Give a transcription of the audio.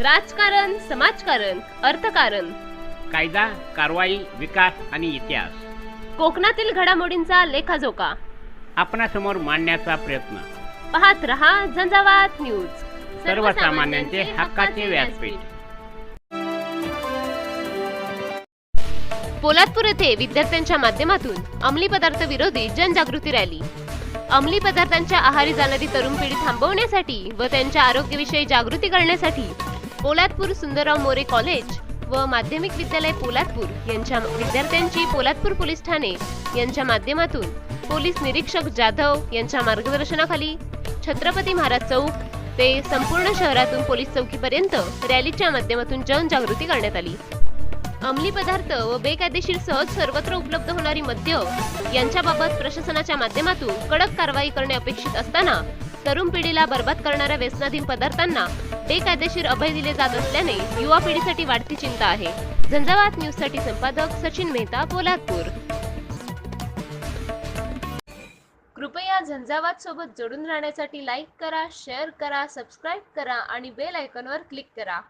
राजकारण समाजकारण अर्थकारण. कायदा कारवाई विकास आणि इतिहास. कोकणातील घडामोडींचा लेखाजोखा. आपणासमोर मांडण्याचा प्रयत्न. पाहत रहा झंझावात न्यूज. सर्वसामान्यांचे हक्काचे व्यासपीठ. पोलादपूर येथे विद्यार्थ्यांच्या माध्यमातून अंमली पदार्थ विरोधी जनजागृती रॅली. अंमली पदार्थांच्या आहारी जाणारी तरुण पिढी थांबवण्यासाठी व त्यांच्या आरोग्याविषयी जागृती करण्यासाठी पोलादपूर सुंदरराव मोरे कॉलेज व माध्यमिक विद्यालय पोलादपूर यांच्या विद्यार्थ्यांची पोलादपूर पोलीस ठाणे यांच्या माध्यमातून पोलीस निरीक्षक जाधव यांच्या मार्गदर्शनाखाली छत्रपती महाराज चौक ते संपूर्ण शहरातून पोलीस चौकीपर्यंत रॅलीच्या माध्यमातून जनजागृती करण्यात आली. अंमली पदार्थ व बेकायदेशीर सहज सर्वत्र उपलब्ध होणारी मद्य यांच्याबाबत प्रशासनाच्या माध्यमातून कडक कारवाई करणे अपेक्षित असताना तरुण पिढीला बरबाद करणाऱ्या व्यसनाधीन पदार्थांना बेकायदेशीर अभय दिले जात असल्याने युवा पिढीसाठी वाढती चिंता आहे. झंझावात न्यूजसाठी संपादक सचिन मेहता पोलादपूर. कृपया झंझावात सोबत जोडून राहण्यासाठी लाईक करा शेअर करा सबस्क्राईब करा आणि बेल आयकॉनवर क्लिक करा.